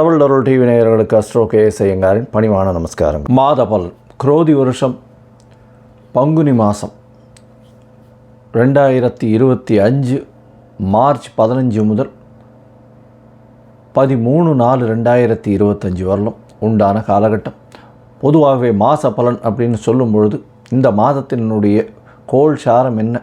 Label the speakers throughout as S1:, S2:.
S1: Double double TV நேயர்களுக்கு astro K ஐயங்காரின் பணிவான நமஸ்காரம். மாத பலன் குரோதி வருஷம் பங்குனி மாதம் ரெண்டாயிரத்தி இருபத்தி அஞ்சு மார்ச் பதினஞ்சு முதல் பதிமூணு நாலு ரெண்டாயிரத்தி இருபத்தஞ்சி வரலும் உண்டான காலகட்டம். பொதுவாகவே மாத பலன் அப்படின்னு சொல்லும் பொழுது இந்த மாதத்தினுடைய கோள் சாரம் என்ன?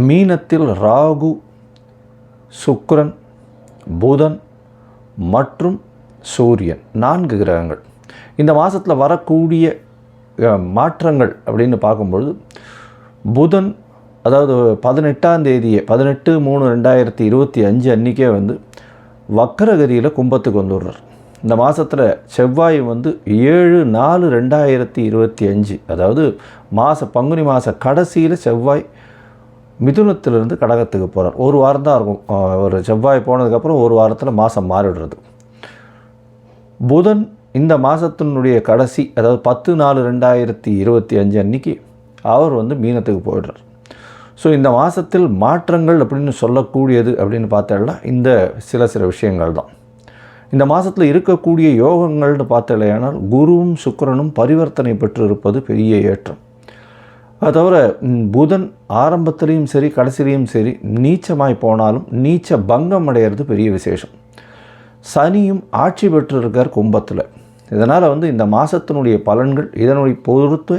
S1: மீனத்தில் ராகு சுக்ரன் புதன் மற்றும் சூரியன். நான்கு கிரகங்கள். இந்த மாதத்தில் வரக்கூடிய மாற்றங்கள் அப்படின்னு பார்க்கும்பொழுது புதன் அதாவது பதினெட்டாம் தேதியே பதினெட்டு மூணு ரெண்டாயிரத்தி இருபத்தி அஞ்சு அன்றைக்கே வந்து வக்கரகதியில் கும்பத்துக்கு வந்துடுறார். இந்த மாதத்தில் செவ்வாய் வந்து ஏழு நாலு ரெண்டாயிரத்தி இருபத்தி அஞ்சு அதாவது மாத பங்குனி மாத கடைசியில் செவ்வாய் மிதுனத்திலிருந்து கடகத்துக்கு போகிறார் ஒரு வாரம் தான் இருக்கும். ஒரு செவ்வாய் போனதுக்கப்புறம் ஒரு வாரத்தில் மாதம் மாறிடுறது. புதன் இந்த மாதத்தினுடைய கடைசி அதாவது பத்து நாலு ரெண்டாயிரத்தி இருபத்தி அஞ்சு அன்னைக்கு அவர் வந்து மீனத்துக்கு போயிடுறார். ஸோ இந்த மாதத்தில் மாற்றங்கள் அப்படின்னு சொல்லக்கூடியது அப்படின்னு பார்த்தோம்னா இந்த சில சில விஷயங்கள் தான். இந்த மாதத்தில் இருக்கக்கூடிய யோகங்கள்னு பார்த்தலையானால் குருவும் சுக்கரனும் பரிவர்த்தனை பெற்று இருப்பது பெரிய ஏற்றம். அது தவிர புதன் ஆரம்பத்திலையும் சரி கடைசிலையும் சரி நீச்சமாய் போனாலும் நீச்ச பங்கம் அடையிறது பெரிய விசேஷம். சனியும் ஆட்சி பெற்றிருக்கார் கும்பத்தில். இதனால் வந்து இந்த மாதத்தினுடைய பலன்கள் இதனுடைய பொறுத்து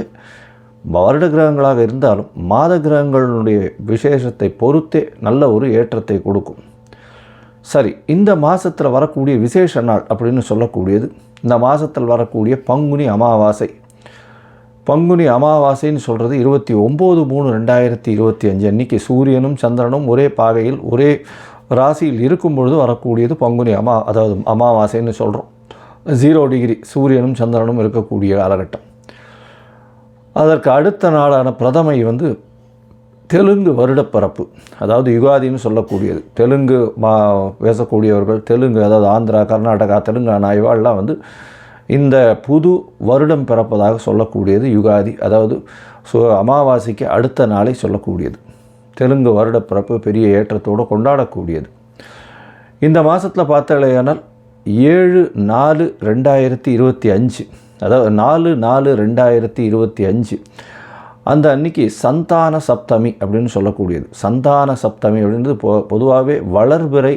S1: வருட கிரகங்களாக இருந்தாலும் மாத கிரகங்களுடைய விசேஷத்தை பொறுத்தே நல்ல ஒரு ஏற்றத்தை கொடுக்கும். சரி இந்த மாதத்தில் வரக்கூடிய விசேஷ நாள் அப்படின்னு சொல்லக்கூடியது இந்த மாதத்தில் வரக்கூடிய பங்குனி அமாவாசை. பங்குனி அமாவாசைன்னு சொல்கிறது இருபத்தி ஒம்பது மூணு ரெண்டாயிரத்தி இருபத்தி அஞ்சு அன்றைக்கி சூரியனும் சந்திரனும் ஒரே பாகையில் ஒரே ராசியில் இருக்கும் பொழுது வரக்கூடியது பங்குனி அமா அதாவது அமாவாசைன்னு சொல்கிறோம் ஜீரோ டிகிரி சூரியனும் சந்திரனும் இருக்கக்கூடிய காலகட்டம். அதற்கு அடுத்த நாளான பிரதமை வந்து தெலுங்கு வருடப்பிறப்பு அதாவது யுகாதின்னு சொல்லக்கூடியது. தெலுங்கு மா பேசக்கூடியவர்கள் தெலுங்கு அதாவது ஆந்திரா கர்நாடகா தெலுங்கானா இவாள்லாம் வந்து இந்த புது வருடம் பிறப்பதாக சொல்லக்கூடியது யுகாதி அதாவது சு அமாவாசைக்கு அடுத்த நாளை சொல்லக்கூடியது. தெலுங்கு வருட பிறப்பு பெரிய ஏற்றத்தோடு கொண்டாடக்கூடியது. இந்த மாதத்தில் பார்த்தாலேயானால் ஏழு நாலு ரெண்டாயிரத்தி இருபத்தி அஞ்சு அதாவது நாலு நாலு ரெண்டாயிரத்தி இருபத்தி அஞ்சு அந்த அன்னைக்கு சந்தான சப்தமி அப்படின்னு சொல்லக்கூடியது. சந்தான சப்தமி அப்படின்றது பொ பொதுவாகவே வளர்பிறை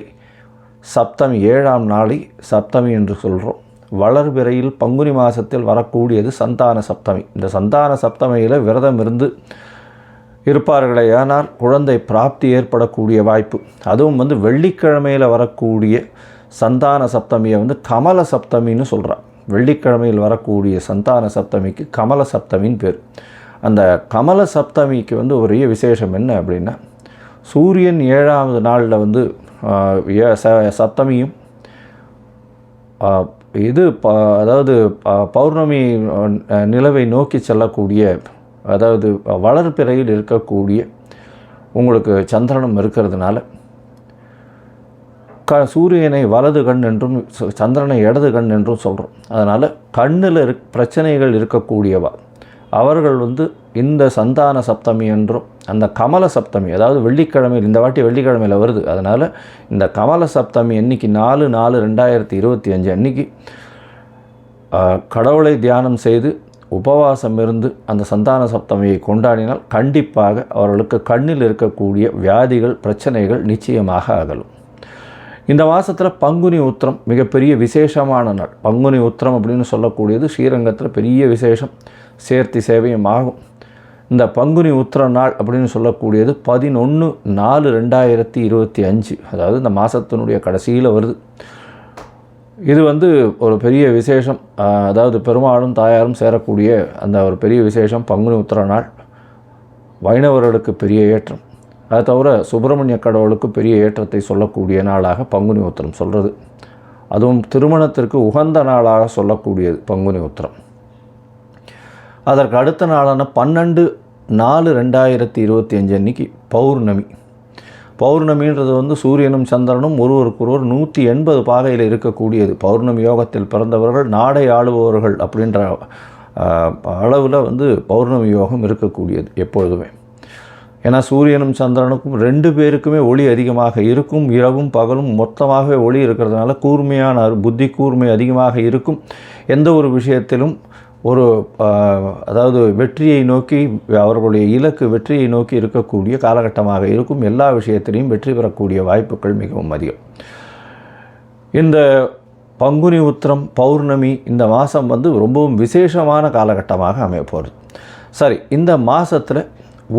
S1: சப்தமி ஏழாம் நாளை சப்தமி என்று சொல்கிறோம் வளர்பிறையில் பங்குனி மாதத்தில் வரக்கூடியது சந்தான சப்தமி. இந்த சந்தான சப்தமியில் விரதம் இருந்து இருப்பார்களே ஆனால் குழந்தை பிராப்தி ஏற்படக்கூடிய வாய்ப்பு. அதுவும் வந்து வெள்ளிக்கிழமையில் வரக்கூடிய சந்தான சப்தமியை வந்து கமல சப்தமின்னு சொல்கிறான் வெள்ளிக்கிழமையில் வரக்கூடிய சந்தான சப்தமிக்கு கமல சப்தமின்னு பேர். அந்த கமல சப்தமிக்கு வந்து ஒரே விசேஷம் என்ன அப்படின்னா சூரியன் ஏழாவது நாளில் வந்து ச- சப்தமியும் இது ப அதாவது ப- பௌர்ணமி நிலவை நோக்கி செல்லக்கூடிய அதாவது வளர்பிறையில் இருக்கக்கூடிய உங்களுக்கு சந்திரனும் இருக்கிறதுனால க சூரியனை வலது கண் என்றும் சந்திரனை இடது கண் என்றும் சொல்கிறோம் அதனால் கண்ணில் இருக் பிரச்சனைகள் இருக்கக்கூடியவா அவர்கள் வந்து இந்த சந்தான சப்தமி என்றும் அந்த கமல சப்தமி அதாவது வெள்ளிக்கிழமையில் இந்த வாட்டி வெள்ளிக்கிழமையில் வருது. அதனால் இந்த கமல சப்தமி அன்னைக்கு நாலு நாலு ரெண்டாயிரத்தி இருபத்தி அஞ்சு அன்னைக்கு கடவுளை தியானம் செய்து உபவாசம் இருந்து அந்த சந்தான சப்தமியை கொண்டாடினால் கண்டிப்பாக அவர்களுக்கு கண்ணில் இருக்கக்கூடிய வியாதிகள் பிரச்சனைகள் நிச்சயமாக அகலும். இந்த மாதத்தில் பங்குனி உத்திரம் மிகப்பெரிய விசேஷமான நாள். பங்குனி உத்திரம் அப்படின்னு சொல்லக்கூடியது ஸ்ரீரங்கத்தில் பெரிய விசேஷம். சேர்த்தி சேவையும் ஆகும். இந்த பங்குனி உத்திர நாள் அப்படின்னு சொல்லக்கூடியது பதினொன்று நாலு ரெண்டாயிரத்தி இருபத்தி அஞ்சு. அதாவது இந்த மாதத்தினுடைய கடைசியில் வருது. இது வந்து ஒரு பெரிய விசேஷம். அதாவது பெருமாளும் தாயாரும் சேரக்கூடிய அந்த ஒரு பெரிய விசேஷம் பங்குனி உத்திர நாள். வைணவர்களுக்கு பெரிய ஏற்றம். அதை தவிர சுப்பிரமணிய கடவுளுக்கு பெரிய ஏற்றத்தை சொல்லக்கூடிய நாளாக பங்குனி உத்திரம் சொல்கிறது அதுவும் திருமணத்திற்கு உகந்த நாளாக சொல்லக்கூடியது பங்குனி உத்திரம். அதற்கு அடுத்த நாளான பன்னெண்டு நாலு ரெண்டாயிரத்தி இருபத்தி அஞ்சு அன்னைக்கு பௌர்ணமி. பௌர்ணமின்றது வந்து சூரியனும் சந்திரனும் ஒருவருக்கொருவர் நூற்றி எண்பது பாகையில் இருக்கக்கூடியது. பௌர்ணமி யோகத்தில் பிறந்தவர்கள் நாடை ஆளுபவர்கள் அப்படின்ற அளவில் வந்து பௌர்ணமி யோகம் இருக்கக்கூடியது எப்பொழுதுமே. ஏன்னா சூரியனும் சந்திரனுக்கும் ரெண்டு பேருக்குமே ஒளி அதிகமாக இருக்கும். இரவும் பகலும் மொத்தமாகவே ஒளி இருக்கிறதுனால கூர்மையான புத்தி கூர்மை அதிகமாக இருக்கும். எந்த ஒரு விஷயத்திலும் ஒரு அதாவது வெற்றியை நோக்கி அவர்களுடைய இலக்கு வெற்றியை நோக்கி இருக்கக்கூடிய காலகட்டமாக இருக்கும் எல்லா விஷயத்திலையும் வெற்றி பெறக்கூடிய வாய்ப்புகள் மிகவும் அதிகம். இந்த பங்குனி உத்திரம் பௌர்ணமி இந்த மாதம் வந்து ரொம்பவும் விசேஷமான காலகட்டமாக அமையப்போகிறது சரி இந்த மாதத்தில்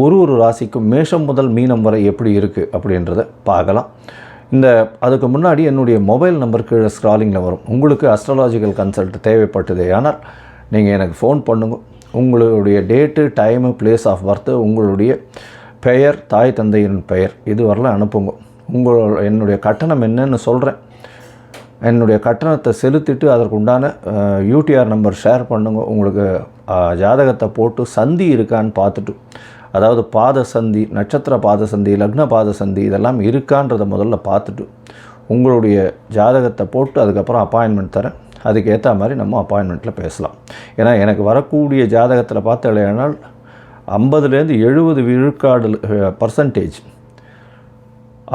S1: ஒரு ஒரு ராசிக்கும் மேஷம் முதல் மீனம் வரை எப்படி இருக்குது அப்படின்றத பார்க்கலாம். இந்த அதுக்கு முன்னாடி என்னுடைய மொபைல் நம்பர் கீழே ஸ்க்ராலிங்கில் வரும். உங்களுக்கு அஸ்ட்ராலாஜிக்கல் கன்சல்ட் தேவைப்பட்டது. ஆனால் நீங்கள் எனக்கு ஃபோன் பண்ணுங்க. உங்களுடைய date time place of birth உங்களுடைய பெயர் தாய் தந்தையின் பெயர் இது அனுப்புங்க. உங்கள் என்னுடைய கட்டணம் என்னன்னு சொல்கிறேன் என்னுடைய கட்டணத்தை செலுத்திட்டு அதற்கு உண்டான யூடிஆர் நம்பர் ஷேர் பண்ணுங்க. உங்களுக்கு ஜாதகத்தை போட்டு சந்தி இருக்கான்னு பார்த்துட்டு. அதாவது பாத சந்தி நட்சத்திர பாத சந்தி லக்ன பாத சந்தி இதெல்லாம் இருக்கான்றதை முதல்ல பார்த்துட்டு உங்களுடைய ஜாதகத்தை போட்டு அதுக்கப்புறம் அப்பாயின்மெண்ட் தரேன். அதுக்கு ஏற்ற மாதிரி நம்ம அப்பாயின்மெண்ட்டில் பேசலாம். ஏன்னா எனக்கு வரக்கூடிய ஜாதகத்தில் பார்த்தாலேனால் ஐம்பதுலேருந்து எழுபது விழுக்காடு பர்சன்டேஜ்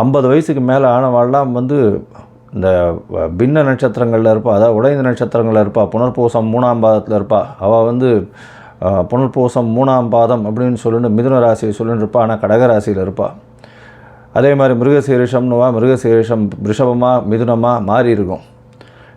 S1: ஐம்பது வயசுக்கு மேலே ஆனவாள்லாம் வந்து இந்த பின்ன நட்சத்திரங்களில் இருப்பா அதாவது உடைந்த நட்சத்திரங்களில் இருப்பா புனர்பூசம் மூணாம் பாதத்தில் இருப்பா. அவள் வந்து புனர்பூசம் மூணாம் பாதம் அப்படின்னு சொல்லிட்டு மிதுன ராசியை சொல்லிட்டு இருப்பா ஆனால் கடகராசியில் இருப்பா. அதே மாதிரி மிருகசீரிஷம்னுவா மிருகசீரிஷம் ரிஷபமாக மிதுனமாக மாறி இருக்கும்.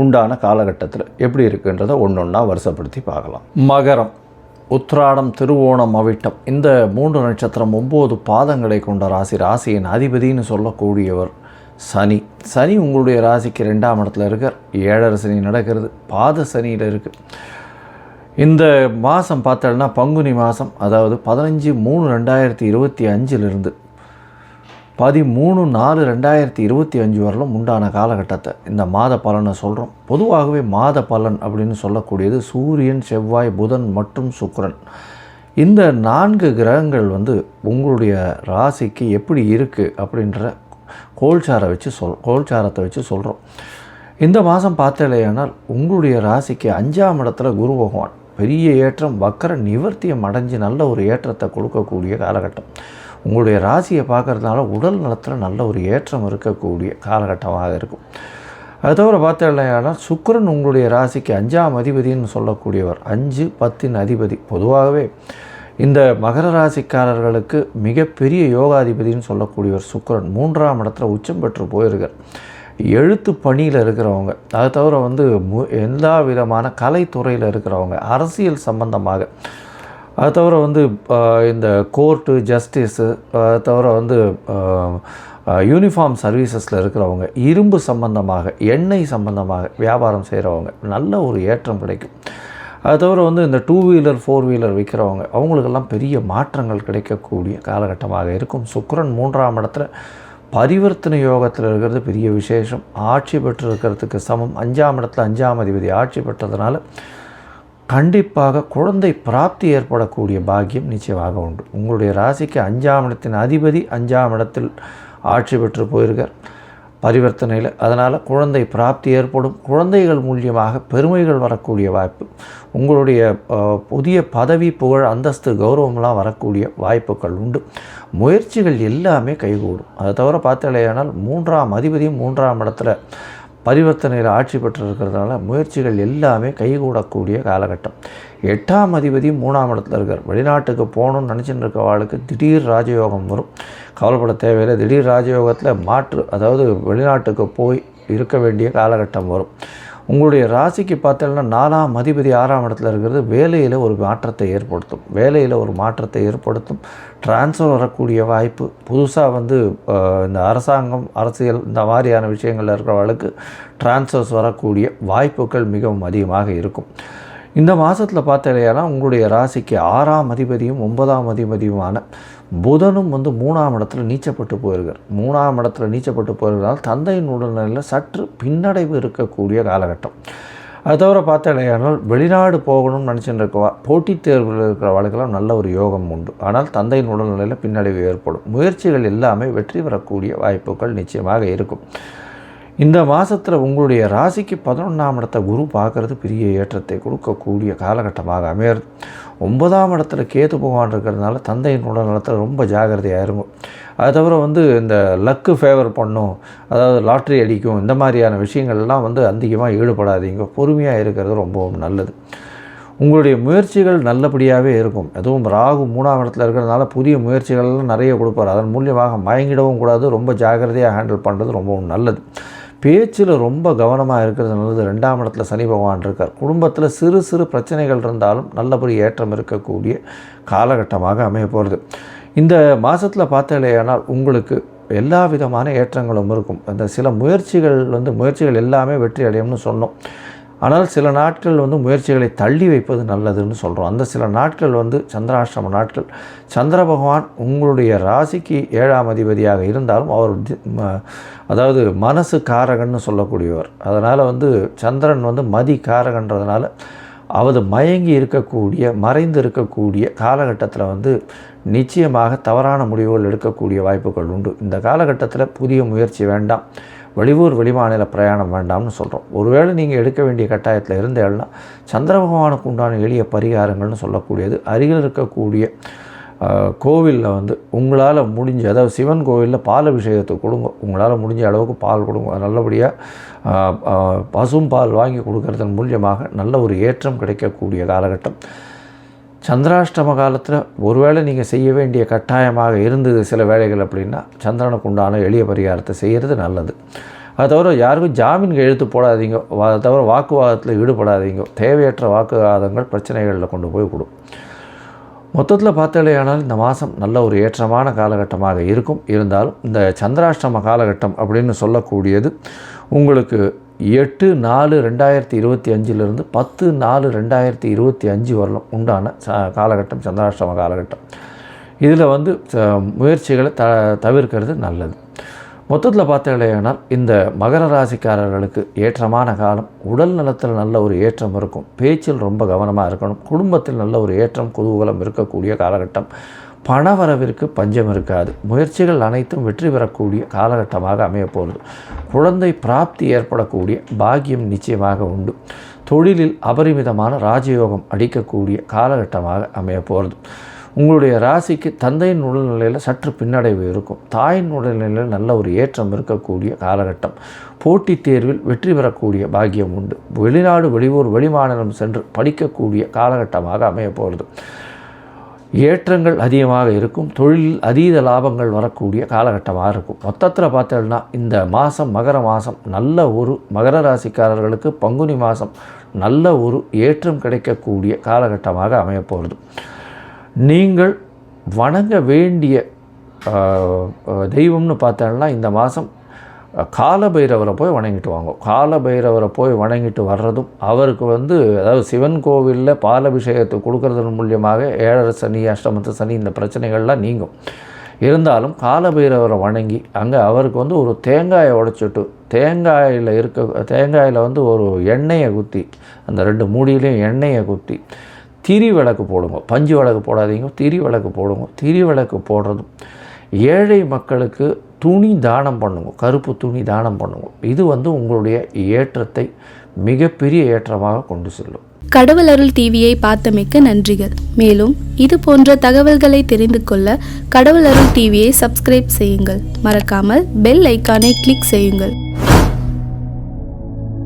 S1: உண்டான காலகட்டத்தில் எப்படி இருக்குன்றதை ஒன்று ஒன்றா வருஷப்படுத்தி பார்க்கலாம். மகரம் உத்ராடம் திருவோணம் அவிட்டம் இந்த மூன்று நட்சத்திரம் ஒம்பது பாதங்களை கொண்ட ராசி ராசியின் அதிபதின்னு சொல்லக்கூடியவர் சனி. சனி உங்களுடைய ராசிக்கு ரெண்டாம் இடத்துல இருக்கார். ஏழரை சனி நடக்கிறது பாத சனியில் இருக்குது இந்த மாதம் பார்த்தோம்னா பங்குனி மாதம் அதாவது பதினஞ்சு மூணு ரெண்டாயிரத்தி இருபத்தி அஞ்சிலிருந்து பதிமூணு நாலு ரெண்டாயிரத்தி இருபத்தி அஞ்சு வரலும் உண்டான காலகட்டத்தை இந்த மாத பலனை சொல்கிறோம் பொதுவாகவே மாத பலன் அப்படின்னு சொல்லக்கூடியது சூரியன் செவ்வாய் புதன் மற்றும் சுக்கரன். இந்த நான்கு கிரகங்கள் வந்து உங்களுடைய ராசிக்கு எப்படி இருக்குது அப்படின்ற கோல்சாரை வச்சு சொல் கோல்சாரத்தை வச்சு சொல்கிறோம் இந்த மாதம் பார்த்தலையானால் உங்களுடைய ராசிக்கு அஞ்சாம் இடத்துல குரு பகவான். பெரிய ஏற்றம் வக்கர நிவர்த்தியம் அடைஞ்சு நல்ல ஒரு ஏற்றத்தை கொடுக்கக்கூடிய காலகட்டம். உங்களுடைய ராசியை பார்க்கறதுனால உடல் நலத்தில் நல்ல ஒரு ஏற்றம் இருக்கக்கூடிய காலகட்டமாக இருக்கும். அது தவிர பார்த்தலையானால் சுக்கரன் உங்களுடைய ராசிக்கு அஞ்சாம் அதிபதின்னு சொல்லக்கூடியவர் அஞ்சு பத்தின் அதிபதி. பொதுவாகவே இந்த மகர ராசிக்காரர்களுக்கு மிகப்பெரிய யோகாதிபதின்னு சொல்லக்கூடியவர் சுக்கிரன். மூன்றாம் இடத்துல உச்சம் பெற்று போயிருக்கார். எழுத்து பணியில் இருக்கிறவங்க அதை தவிர வந்து மு எல்லா விதமான கலைத்துறையில் இருக்கிறவங்க அரசியல் சம்பந்தமாக அது தவிர வந்து இந்த கோர்ட்டு ஜஸ்டிஸு அது தவிர வந்து யூனிஃபார்ம் சர்வீசஸில் இருக்கிறவங்க இரும்பு சம்பந்தமாக எண்ணெய் சம்பந்தமாக வியாபாரம் செய்கிறவங்க நல்ல ஒரு ஏற்றம் கிடைக்கும். அது தவிர வந்து இந்த டூ வீலர் ஃபோர் வீலர் விற்கிறவங்க அவங்களுக்கெல்லாம் பெரிய மாற்றங்கள் கிடைக்கக்கூடிய காலகட்டமாக இருக்கும். சுக்கரன் மூன்றாம் இடத்துல பரிவர்த்தனை யோகத்தில் இருக்கிறது பெரிய விசேஷம். ஆட்சி பெற்று இருக்கிறதுக்கு சமம். அஞ்சாம் இடத்துல அஞ்சாம் அதிபதி ஆட்சி பெற்றதுனால கண்டிப்பாக குழந்தை பிராப்தி ஏற்படக்கூடிய பாக்கியம் நிச்சயமாக உண்டு. உங்களுடைய ராசிக்கு அஞ்சாம் இடத்தின் அதிபதி அஞ்சாம் இடத்தில் ஆட்சி பெற்று போயிருக்கார். பரிவர்த்தனையில். அதனால் குழந்தை பிராப்தி ஏற்படும். குழந்தைகள் மூலியமாக பெருமைகள் வரக்கூடிய வாய்ப்பு. உங்களுடைய புதிய பதவி புகழ் அந்தஸ்து கௌரவம்லாம் வரக்கூடிய வாய்ப்புகள் உண்டு. முயற்சிகள் எல்லாமே கைகூடும். அதை தவிர பார்த்தாலேயானால் மூன்றாம் அதிபதியும் மூன்றாம் இடத்துல பரிவர்த்தனையில் ஆட்சி பெற்றிருக்கிறதுனால முயற்சிகள் எல்லாமே கைகூடக்கூடிய காலகட்டம். எட்டாம் அதிபதி மூணாம் இடத்துல இருக்கார். வெளிநாட்டுக்கு போகணும்னு நினச்சின்னு இருக்க வாழ்க்கை திடீர் ராஜயோகம் வரும். கவலைப்பட தேவையில்லை. திடீர் ராஜயோகத்தில் மாற்று அதாவது வெளிநாட்டுக்கு போய் இருக்க வேண்டிய காலகட்டம் வரும். உங்களுடைய ராசிக்கு பார்த்தீங்கன்னா நாலாம் அதிபதி ஆறாம் இடத்துல இருக்கிறது. வேலையில் ஒரு மாற்றத்தை ஏற்படுத்தும். வேலையில் ஒரு மாற்றத்தை ஏற்படுத்தும். ட்ரான்ஸ்ஃபர் வரக்கூடிய வாய்ப்பு. புதுசாக வந்து இந்த அரசாங்கம் அரசியல் இந்த மாதிரியான விஷயங்களில் இருக்கிறவர்களுக்கு ட்ரான்ஸ்ஃபர்ஸ் வரக்கூடிய வாய்ப்புகள் மிகவும் அதிகமாக இருக்கும். இந்த மாதத்தில் பார்த்தீங்கன்னா உங்களுடைய ராசிக்கு ஆறாம் அதிபதியும் ஒன்பதாம் அதிபதியுமான புதனும் வந்து மூணாம் இடத்துல நீச்சப்பட்டு போயிருக்கார். மூணாம் இடத்துல நீச்சப்பட்டு போயிருந்தால் தந்தையின் உடல்நிலையில் சற்று பின்னடைவு இருக்கக்கூடிய காலகட்டம். அது தவிர பார்த்தீங்கன்னா வெளிநாடு போகணும்னு நினச்சிட்டு இருக்கவா போட்டித் தேர்வில் இருக்கிற வாழ்க்கெல்லாம் நல்ல ஒரு யோகம் உண்டு. ஆனால் தந்தையின் உடல்நிலையில் பின்னடைவு ஏற்படும். முயற்சிகள் எல்லாமே வெற்றி பெறக்கூடிய வாய்ப்புகள் நிச்சயமாக இருக்கும். இந்த மாதத்தில் உங்களுடைய ராசிக்கு பதினொன்றாம் இடத்தை குரு பார்க்குறது பெரிய ஏற்றத்தை கொடுக்கக்கூடிய காலகட்டமாக அமையிறது. ஒன்பதாம் இடத்துல கேத்து பகவான் இருக்கிறதுனால தந்தையின் உடல்நலத்தில் ரொம்ப ஜாகிரதையாக இருக்கும் அது தவிர வந்து இந்த லக்கு ஃபேவர் பண்ணும் அதாவது லாட்ரி அடிக்கும் இந்த மாதிரியான விஷயங்கள்லாம் வந்து அதிகமாக ஈடுபடாதீங்க. பொறுமையாக இருக்கிறது ரொம்பவும் நல்லது. உங்களுடைய முயற்சிகள் நல்லபடியாகவே இருக்கும். எதுவும் ராகு மூணாம் இடத்துல இருக்கிறதுனால புதிய முயற்சிகள்லாம் நிறைய கொடுப்பார். அதன் மூலியமாக மயங்கிடவும் கூடாது. ரொம்ப ஜாக்கிரதையாக ஹேண்டில் பண்ணுறது ரொம்பவும் நல்லது. பேச்சில் ரொம்ப கவனமாக இருக்கிறது நல்லது. ரெண்டாம் இடத்துல சனி பகவான் இருக்கார். குடும்பத்தில் சிறு சிறு பிரச்சனைகள் இருந்தாலும் நல்லபடி ஏற்றம் இருக்கக்கூடிய காலகட்டமாக அமைய போகிறது. இந்த மாதத்தில் பார்த்தாலேயானால் உங்களுக்கு எல்லா விதமான ஏற்றங்களும் இருக்கும். அந்த சில முயற்சிகள் வந்து முயற்சிகள் எல்லாமே வெற்றி அடையும்னு சொன்னோம். ஆனால் சில நாட்கள் வந்து முயற்சிகளை தள்ளி வைப்பது நல்லதுன்னு சொல்கிறோம் அந்த சில நாட்கள் வந்து சந்திராஷ்டிரம நாட்கள். சந்திர பகவான் உங்களுடைய ராசிக்கு ஏழாம் அதிபதியாக இருந்தாலும் அவர் அதாவது மனசு காரகன்னு சொல்லக்கூடியவர். அதனால் வந்து சந்திரன் வந்து மதி காரகன்றதுனால அவர் மயங்கி இருக்கக்கூடிய மறைந்து இருக்கக்கூடிய காலகட்டத்தில் வந்து நிச்சயமாக தவறான முடிவுகள் எடுக்கக்கூடிய வாய்ப்புகள் உண்டு. இந்த காலகட்டத்தில் புதிய முயற்சி வேண்டாம். வெளியூர் வெளிமாநில பிரயாணம் வேண்டாம்னு சொல்கிறோம் ஒருவேளை நீங்கள் எடுக்க வேண்டிய கட்டாயத்தில் இருந்தேன்னா சந்திர பகவானுக்கு உண்டான எளிய பரிகாரங்கள்னு சொல்லக்கூடியது. அருகில் இருக்கக்கூடிய கோவிலில் வந்து உங்களால் முடிஞ்ச அதாவது சிவன் கோவிலில் பால் அபிஷேகத்தை கொடுங்க. உங்களால் முடிஞ்ச அளவுக்கு பால் கொடுங்க. நல்லபடியாக பசும் பால் வாங்கி கொடுக்கறதன் மூலியமாக நல்ல ஒரு ஏற்றம் கிடைக்கக்கூடிய காலகட்டம். சந்திராஷ்டம காலத்தில் ஒருவேளை நீங்கள் செய்ய வேண்டிய கட்டாயமாக இருந்தது சில வேலைகள் அப்படின்னா சந்திரனுக்கு உண்டான எளிய பரிகாரத்தை செய்கிறது நல்லது. அது தவிர யாருக்கும் ஜாமீன் எழுத்து போடாதீங்க. அதை அது தவிர வாக்குவாதத்தில் ஈடுபடாதீங்க. தேவையற்ற வாக்குவாதங்கள் பிரச்சனைகளில் கொண்டு போய் கொடுக்கும் மொத்தத்தில் பார்த்தாலேயானால் இந்த மாதம் நல்ல ஒரு ஏற்றமான காலகட்டமாக இருக்கும். இருந்தாலும் இந்த சந்திராஷ்டம காலகட்டம் அப்படின்னு சொல்லக்கூடியது உங்களுக்கு எட்டு நாலு ரெண்டாயிரத்தி இருபத்தி அஞ்சிலிருந்து பத்து நாலு ரெண்டாயிரத்தி இருபத்தி அஞ்சு வரலும் உண்டான ச காலகட்டம் சந்திராஷ்டம காலகட்டம். இதில் வந்து ச- முயற்சிகளை த தவிர்க்கிறது நல்லது. மொத்தத்தில் பார்த்தீங்கன்னா இந்த மகர ராசிக்காரர்களுக்கு ஏற்றமான காலம் உடல் நலத்தில் நல்ல ஒரு ஏற்றம் இருக்கும் பேச்சில் ரொம்ப கவனமாக இருக்கணும் குடும்பத்தில் நல்ல ஒரு ஏற்றம் குதூகலம் இருக்கக்கூடிய காலகட்டம். பணவரவிற்கு பஞ்சம் இருக்காது. முயற்சிகள் அனைத்தும் வெற்றி பெறக்கூடிய காலகட்டமாக அமையப்போகிறது. குழந்தை பிராப்தி ஏற்படக்கூடிய பாக்கியம் நிச்சயமாக உண்டு. தொழிலில் அபரிமிதமான ராஜயோகம் அடிக்கக்கூடிய காலகட்டமாக அமையப்போகிறது. உங்களுடைய ராசிக்கு தந்தையின் உடல்நிலையில் சற்று பின்னடைவு இருக்கும். தாயின் உடல்நிலையில் நல்ல ஒரு ஏற்றம் இருக்கக்கூடிய காலகட்டம். போட்டித் தேர்வில் வெற்றி பெறக்கூடிய பாக்கியம் உண்டு. வெளிநாடு வெளியூர் வெளிமாநிலம் சென்று படிக்கக்கூடிய காலகட்டமாக அமையப்போகிறது. ஏற்றங்கள் அதிகமாக இருக்கும் தொழில் அதீத லாபங்கள் வரக்கூடிய காலகட்டமாக இருக்கும். மொத்தத்தில் பார்த்தோம்னா இந்த மாதம் மகர மாதம் நல்ல ஒரு மகர ராசிக்காரர்களுக்கு பங்குனி மாதம் நல்ல ஒரு ஏற்றம் கிடைக்கக்கூடிய காலகட்டமாக அமையப்போகிறது நீங்கள் வணங்க வேண்டிய தெய்வம்னு பார்த்தோம்னா இந்த மாதம் காலபைரவரை போய் வணங்கிட்டு வாங்க. காலபைரவரை போய் வணங்கிட்டு வர்றதும் அவருக்கு வந்து அதாவது சிவன் கோவிலில் பாலபிஷேகத்தை கொடுக்கறதன் மூலியமாக ஏழரை சனி அஷ்டமத்து சனி இந்த பிரச்சனைகள்லாம் நீங்கும். இருந்தாலும் காலபைரவரை வணங்கி அங்கே அவருக்கு வந்து ஒரு தேங்காயை உடைச்சிட்டு தேங்காயில் இருக்க தேங்காயில் வந்து ஒரு எண்ணெயை குத்தி அந்த ரெண்டு மூடியிலையும் எண்ணெயை குத்தி திரி விளக்கு போடுங்க. பஞ்சு விளக்கு போடாதீங்க திரி விளக்கு போடுங்க. திரி விளக்கு போடுறதும் ஏழை மக்களுக்கு துணி தானம் பண்ணுங்க கருப்பு துணி தானம் பண்ணுங்க. இது வந்து உங்களுடைய ஏற்றத்தை மிகப்பெரிய ஏற்றமாக கொண்டு செல்லும்.
S2: கடவுள் அருள் டிவியை பார்த்தமைக்க நன்றிகள். மேலும் இது போன்ற தகவல்களை தெரிந்து கொள்ள கடவுள் அருள் டிவியை சப்ஸ்கிரைப் செய்யுங்கள். மறக்காமல் பெல் ஐக்கானை கிளிக் செய்யுங்கள்.